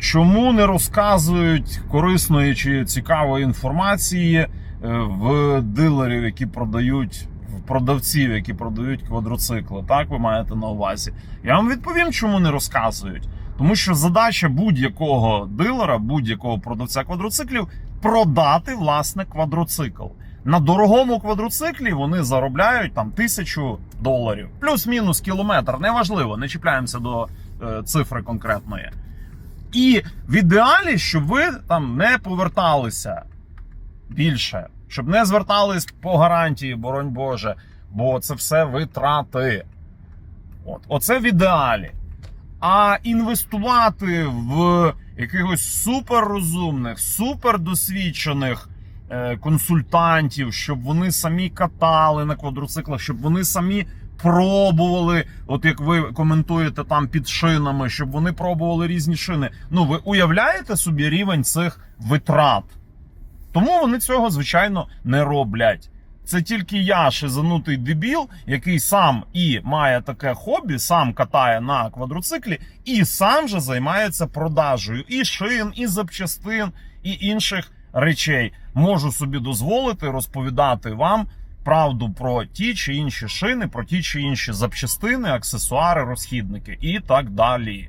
чому не розказують корисної чи цікавої інформації е, в дилерів, які продають, в продавців, які продають квадроцикли? Так, ви маєте на увазі? Я вам відповім, чому не розказують. Тому що задача будь-якого дилера, будь-якого продавця квадроциклів продати власне квадроцикл. На дорогому квадроциклі вони заробляють там тисячу доларів, плюс-мінус кілометр. Неважливо, не чіпляємося до е, цифри конкретної. І в ідеалі, щоб ви там не поверталися більше, щоб не звертались по гарантії, боронь Боже, бо це все витрати. От, оце в ідеалі. А інвестувати в якихось суперрозумних, супердосвідчених консультантів, щоб вони самі катали на квадроциклах, щоб вони самі пробували, от як ви коментуєте там під шинами, щоб вони пробували різні шини. Ну, ви уявляєте собі рівень цих витрат? Тому вони цього, звичайно, не роблять. Це тільки я, шизанутий дебіл, який сам і має таке хобі, сам катає на квадроциклі, і сам же займається продажею і шин, і запчастин, і інших речей. Можу собі дозволити розповідати вам правду про ті чи інші шини, про ті чи інші запчастини, аксесуари, розхідники і так далі.